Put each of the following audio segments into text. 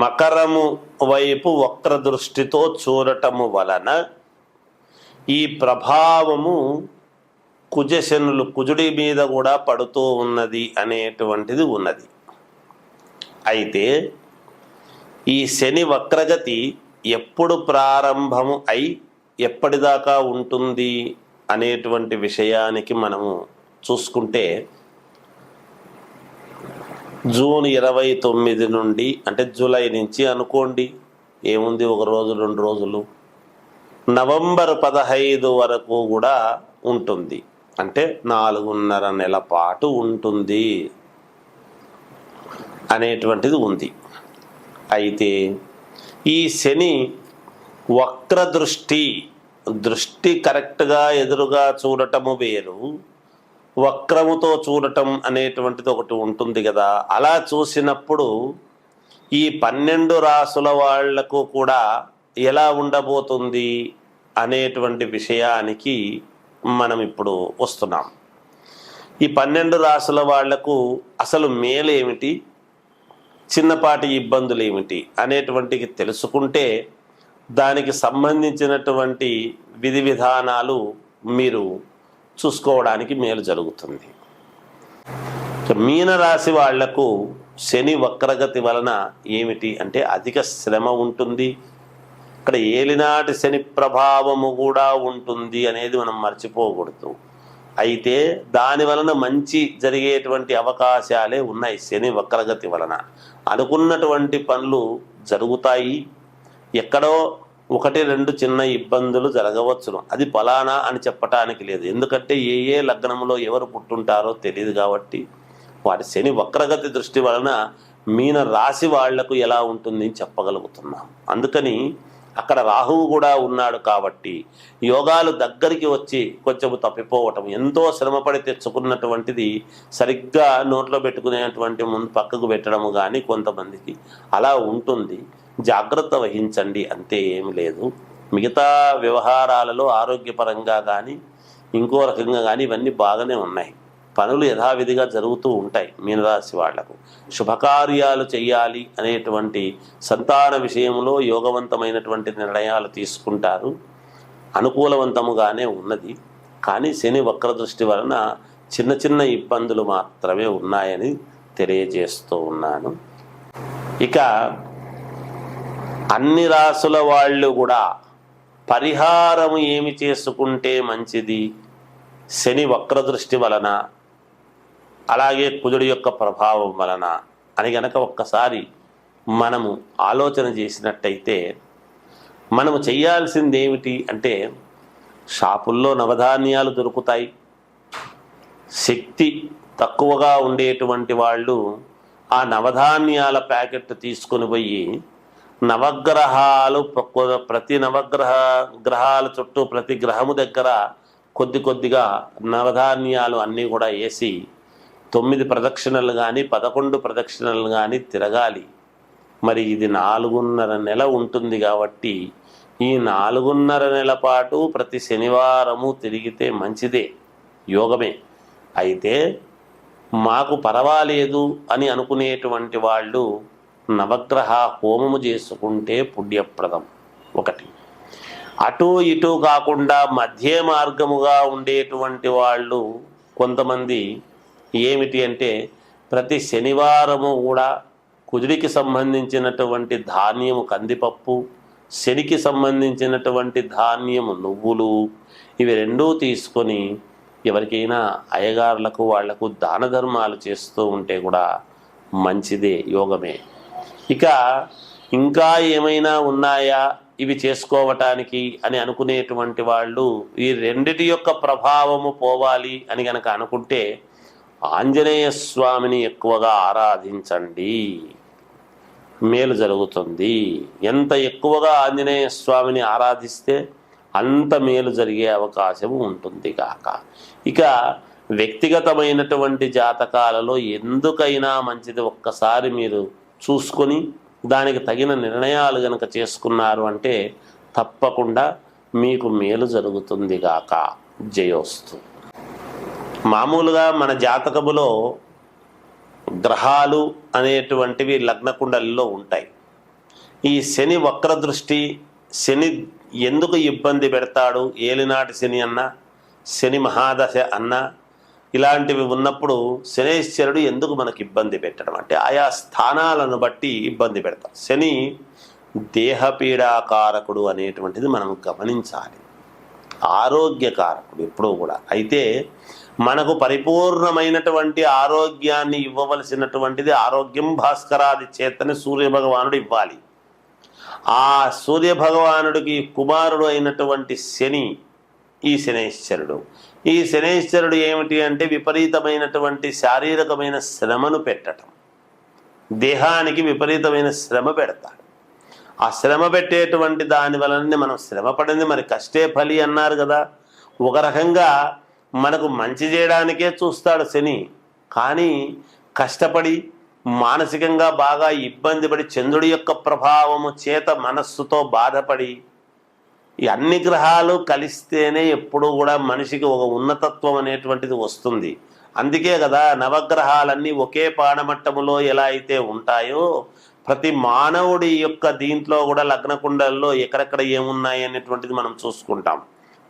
మకరము వైపు వక్ర దృష్టితో చూడటము వలన ఈ ప్రభావము కుజశనులు కుజుడి మీద కూడా పడుతూ ఉన్నది అనేటువంటిది ఉన్నది. అయితే ఈ శని వక్రగతి ఎప్పుడు ప్రారంభము అయి ఎప్పటిదాకా ఉంటుంది అనేటువంటి విషయానికి మనము చూసుకుంటే జూన్ ఇరవై తొమ్మిది నుండి అంటే జూలై నుంచి అనుకోండి. ఏముంది ఒక రోజు రెండు రోజులు? నవంబర్ పదహైదు వరకు కూడా ఉంటుంది. అంటే నాలుగున్నర నెల పాటు ఉంటుంది అనేటువంటిది ఉంది. అయితే ఈ శని వక్ర దృష్టి దృష్టి కరెక్ట్గా ఎదురుగా చూడటము వేరు. వక్రముతో చూడటం అనేటువంటిది ఒకటి ఉంటుంది కదా. అలా చూసినప్పుడు ఈ పన్నెండు రాసుల వాళ్ళకు కూడా ఎలా ఉండబోతుంది అనేటువంటి విషయానికి మనం ఇప్పుడు వస్తున్నాం. ఈ పన్నెండు రాసుల వాళ్ళకు అసలు మేలేమిటి చిన్నపాటి ఇబ్బందులు ఏమిటి? అనేటువంటివి తెలుసుకుంటే దానికి సంబంధించినటువంటి విధి విధానాలు మీరు చూసుకోవడానికి మేలు జరుగుతుంది. మీనరాశి వాళ్ళకు శని వక్రగతి వలన ఏమిటి అంటే అధిక శ్రమ ఉంటుంది. ఇక్కడ ఏలినాటి శని ప్రభావము కూడా ఉంటుంది అనేది మనం మర్చిపోకూడదు. అయితే దాని వలన మంచి జరిగేటువంటి అవకాశాలే ఉన్నాయి శని వక్రగతి వలన. అనుకున్నటువంటి పనులు జరుగుతాయి. ఎక్కడో ఒకటి రెండు చిన్న ఇబ్బందులు జరగవచ్చును. అది ఫలానా అని చెప్పటానికి లేదు. ఎందుకంటే ఏ ఏ లగ్నంలో ఎవరు పుట్టుంటారో తెలియదు కాబట్టి వాటి శని వక్రగతి దృష్టి వలన మీన రాశి వాళ్ళకు ఎలా ఉంటుంది అని చెప్పగలుగుతున్నాం. అందుకని అక్కడ రాహువు కూడా ఉన్నాడు కాబట్టి యోగాలు దగ్గరికి వచ్చి కొంచెం తప్పిపోవటం ఎంతో శ్రమపడి తెచ్చుకున్నటువంటిది సరిగ్గా నోట్లో పెట్టుకునేటువంటి ముందు పక్కకు పెట్టడము కానీ కొంతమందికి అలా ఉంటుంది. జాగ్రత్త వహించండి అంతే ఏమి లేదు. మిగతా వ్యవహారాలలో ఆరోగ్యపరంగా కానీ ఇంకో రకంగా కానీ ఇవన్నీ బాగానే ఉన్నాయి. పనులు యథావిధిగా జరుగుతూ ఉంటాయి మీనరాశి వాళ్ళకు. శుభకార్యాలు చేయాలి అనేటువంటి సంతాన విషయంలో యోగవంతమైనటువంటి నిర్ణయాలు తీసుకుంటారు. అనుకూలవంతముగానే ఉన్నది. కానీ శని వక్రదృష్టి వలన చిన్న చిన్న ఇబ్బందులు మాత్రమే ఉన్నాయని తెలియజేస్తూ ఉన్నాను. ఇక అన్ని రాసుల వాళ్ళు కూడా పరిహారం ఏమి చేసుకుంటే మంచిది? శని వక్రదృష్టి వలన అలాగే కుజుడి యొక్క ప్రభావం వలన అని గనక ఒక్కసారి మనము ఆలోచన చేసినట్టయితే మనము చేయాల్సింది ఏమిటి అంటే షాపుల్లో నవధాన్యాలు దొరుకుతాయి. శక్తి తక్కువగా ఉండేటువంటి వాళ్ళు ఆ నవధాన్యాల ప్యాకెట్ తీసుకొని పోయి నవగ్రహాలు ప్రతి నవగ్రహ గ్రహాల చుట్టూ ప్రతి గ్రహము దగ్గర కొద్ది కొద్దిగా నవధాన్యాలు అన్నీ కూడా వేసి తొమ్మిది ప్రదక్షిణలు కానీ పదకొండు ప్రదక్షిణలు కానీ తిరగాలి. మరి ఇది నాలుగున్నర నెల ఉంటుంది కాబట్టి ఈ నాలుగున్నర నెల పాటు ప్రతి శనివారము తిరిగితే మంచిదే యోగమే. అయితే మాకు పర్వాలేదు అని అనుకునేటువంటి వాళ్ళు నవగ్రహ హోమము చేసుకుంటే పుణ్యప్రదం. ఒకటి. అటు ఇటు కాకుండా మధ్య మార్గముగా ఉండేటువంటి వాళ్ళు కొంతమంది ఏమిటి అంటే ప్రతి శనివారము కూడా కుజుడికి సంబంధించినటువంటి ధాన్యము కందిపప్పు శనికి సంబంధించినటువంటి ధాన్యము నువ్వులు ఇవి రెండూ తీసుకొని ఎవరికైనా అయ్యగారులకు వాళ్ళకు దాన ధర్మాలు చేస్తూ ఉంటే కూడా మంచిదే యోగమే. ఇక ఇంకా ఏమైనా ఉన్నాయా? ఇవి చేసుకోవటానికి అని అనుకునేటువంటి వాళ్ళు ఈ రెండిటి యొక్క ప్రభావము పోవాలి అని గనక అనుకుంటే ఆంజనేయ స్వామిని ఎక్కువగా ఆరాధించండి. మేలు జరుగుతుంది. ఎంత ఎక్కువగా ఆంజనేయ స్వామిని ఆరాధిస్తే అంత మేలు జరిగే అవకాశం ఉంటుంది కాక. ఇక వ్యక్తిగతమైనటువంటి జాతకాలలో ఎందుకైనా మంచిది ఒక్కసారి మీరు చూసుకొని దానికి తగిన నిర్ణయాలు గనక చేసుకున్నారు అంటే తప్పకుండా మీకు మేలు జరుగుతుంది గాక. జయోస్తు. మామూలుగా మన జాతకములో గ్రహాలు అనేటువంటివి లగ్నకుండలిలో ఉంటాయి. ఈ శని వక్రదృష్టి శని ఎందుకు ఇబ్బంది పెడతాడు? ఏలినాటి శని అన్న శని మహాదశ అన్న ఇలాంటివి ఉన్నప్పుడు శనేశ్వరుడు ఎందుకు మనకి ఇబ్బంది పెట్టడం అంటే ఆయా స్థానాలను బట్టి ఇబ్బంది పెడతాం శని దేహపీడాకారకుడు అనేటువంటిది మనం గమనించాలి. ఆరోగ్యకారకుడు ఎప్పుడూ కూడా. అయితే మనకు పరిపూర్ణమైనటువంటి ఆరోగ్యాన్ని ఇవ్వవలసినటువంటిది ఆరోగ్యం భాస్కరాది చేతని సూర్యభగవానుడు ఇవ్వాలి. ఆ సూర్యభగవానుడికి కుమారుడు అయినటువంటి శని ఈ శనేశ్వరుడు. ఈ శనేశ్వరుడు ఏమిటి అంటే విపరీతమైనటువంటి శారీరకమైన శ్రమను పెట్టడం దేహానికి విపరీతమైన శ్రమ పెడతాడు. ఆ శ్రమ పెట్టేటువంటి దాని వలన మనం శ్రమ పడింది. మరి కష్టే ఫలి అన్నారు కదా. ఒక రకంగా మనకు మంచి చేయడానికే చూస్తాడు శని. కానీ కష్టపడి మానసికంగా బాగా ఇబ్బంది పడి చంద్రుడి యొక్క ప్రభావము చేత మనస్సుతో బాధపడి ఈ అన్ని గ్రహాలు కలిస్తేనే ఎప్పుడూ కూడా మనిషికి ఒక ఉన్నతత్వం అనేటువంటిది వస్తుంది. అందుకే కదా నవగ్రహాలన్నీ ఒకే పానమట్టములో ఎలా అయితే ఉంటాయో ప్రతి మానవుడి యొక్క దీంట్లో కూడా లగ్న కుండల్లో ఎక్కడెక్కడ ఏమున్నాయి అనేటువంటిది మనం చూసుకుంటాం.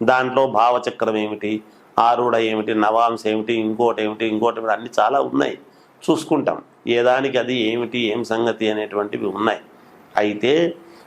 దాంట్లో భావచక్రం ఏమిటి ఆరుడ ఏమిటి నవాంశ ఏమిటి ఇంకోటి ఏమిటి ఇంకోటి ఏమిటి అన్నీ చాలా ఉన్నాయి. చూసుకుంటాం. ఏ దానికి అది ఏమిటి ఏం సంగతి అనేటువంటివి ఉన్నాయి. అయితే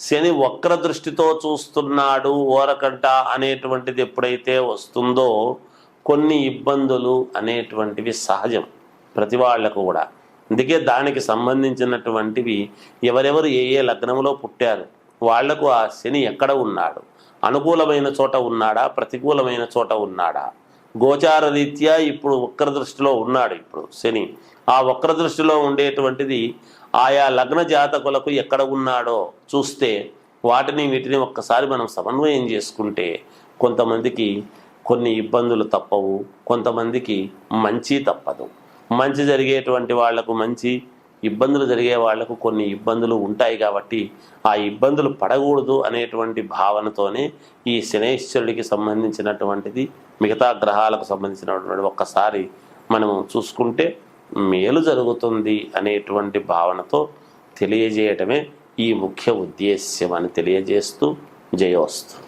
శని వక్ర దృష్టితో చూస్తున్నాడు ఓరకంట అనేటువంటిది ఎప్పుడైతే వస్తుందో కొన్ని ఇబ్బందులు అనేటువంటివి సహజం ప్రతి వాళ్ళకు కూడా. అందుకే దానికి సంబంధించినటువంటివి ఎవరెవరు ఏ ఏ లగ్నంలో పుట్టారు వాళ్ళకు ఆ శని ఎక్కడ ఉన్నాడు అనుకూలమైన చోట ఉన్నాడా ప్రతికూలమైన చోట ఉన్నాడా? గోచార రీత్యా ఇప్పుడు వక్ర దృష్టిలో ఉన్నాడు ఇప్పుడు శని. ఆ వక్ర దృష్టిలో ఉండేటువంటిది ఆయా లగ్న జాతకులకు ఎక్కడ ఉన్నాడో చూస్తే వాటిని వీటిని ఒక్కసారి మనం సమన్వయం చేసుకుంటే కొంతమందికి కొన్ని ఇబ్బందులు తప్పవు కొంతమందికి మంచి తప్పదు. మంచి జరిగేటువంటి వాళ్ళకు మంచి ఇబ్బందులు జరిగే వాళ్ళకు కొన్ని ఇబ్బందులు ఉంటాయి కాబట్టి ఆ ఇబ్బందులు పడకూడదు అనేటువంటి భావనతోనే ఈ శనేశ్వరుడికి సంబంధించినటువంటిది మిగతా గ్రహాలకు సంబంధించినటువంటి ఒక్కసారి మనము చూసుకుంటే మేలు జరుగుతుంది అనేటువంటి భావనతో తెలియజేయటమే ఈ ముఖ్య ఉద్దేశ్యం అని తెలియజేస్తూ జయోస్తు.